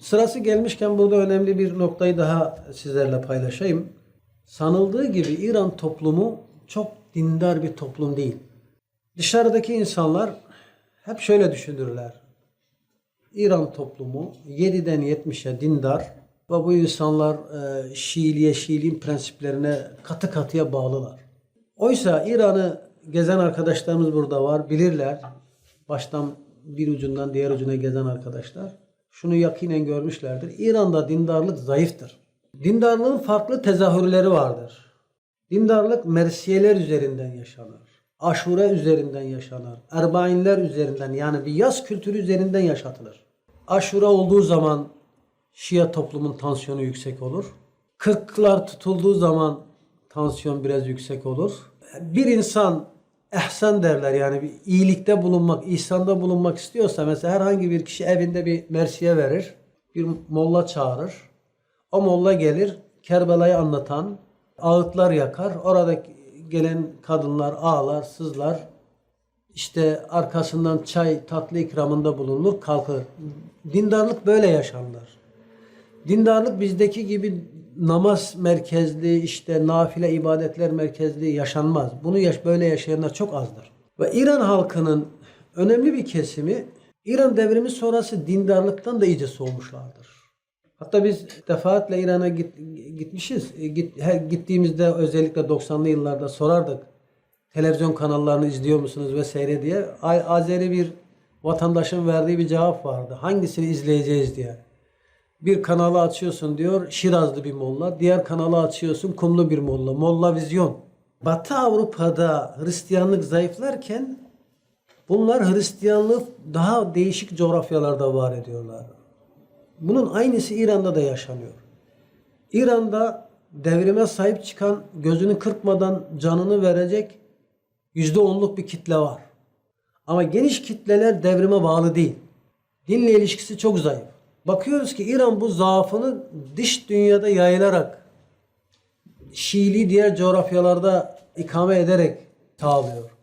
Sırası gelmişken burada önemli bir noktayı daha sizlerle paylaşayım. Sanıldığı gibi İran toplumu çok dindar bir toplum değil. Dışarıdaki insanlar hep şöyle düşünürler. İran toplumu 7'den 70'e dindar ve bu insanlar e, Şiiliğe, Şiiliğin prensiplerine katı katıya bağlılar. Oysa İran'ı gezen arkadaşlarımız burada var, bilirler. Baştan bir ucundan diğer ucuna gezen arkadaşlar. Şunu yakinen görmüşlerdir. İran'da dindarlık zayıftır. Dindarlığın farklı tezahürleri vardır. Dindarlık mersiyeler üzerinden yaşanır. Aşure üzerinden yaşanır. Erbainler üzerinden yani bir yaz kültürü üzerinden yaşatılır. Aşure olduğu zaman Şia toplumun tansiyonu yüksek olur. Kırklar tutulduğu zaman tansiyon biraz yüksek olur. Bir insan ehsan derler yani bir iyilikte bulunmak, ihsanda bulunmak istiyorsa mesela herhangi bir kişi evinde bir mersiye verir. Bir molla çağırır. O molla gelir Kerbela'yı anlatan ağıtlar yakar. Orada gelen kadınlar ağlar, sızlar. İşte arkasından çay tatlı ikramında bulunur, kalkır. Dindarlık böyle yaşanır. Dindarlık bizdeki gibi namaz merkezli, işte nafile ibadetler merkezli yaşanmaz. Bunu yaş böyle yaşayanlar çok azdır. Ve İran halkının önemli bir kesimi İran devrimi sonrası dindarlıktan da iyice soğumuşlardır. Hatta biz defaatle İran'a git, gitmişiz. E, Git, her gittiğimizde özellikle 90'lı yıllarda sorardık. Televizyon kanallarını izliyor musunuz vesaire diye. Azeri bir vatandaşın verdiği bir cevap vardı. Hangisini izleyeceğiz diye. Bir kanalı açıyorsun diyor Şirazlı bir molla. Diğer kanalı açıyorsun Kumlu bir molla. Molla vizyon. Batı Avrupa'da Hristiyanlık zayıflarken bunlar Hristiyanlığı daha değişik coğrafyalarda var ediyorlar. Bunun aynısı İran'da da yaşanıyor. İran'da devrime sahip çıkan gözünü kırpmadan canını verecek yüzde onluk bir kitle var. Ama geniş kitleler devrime bağlı değil. Dinle ilişkisi çok zayıf. Bakıyoruz ki İran bu zaafını dış dünyada yayılarak Şiiliği diğer coğrafyalarda ikame ederek sağlıyor.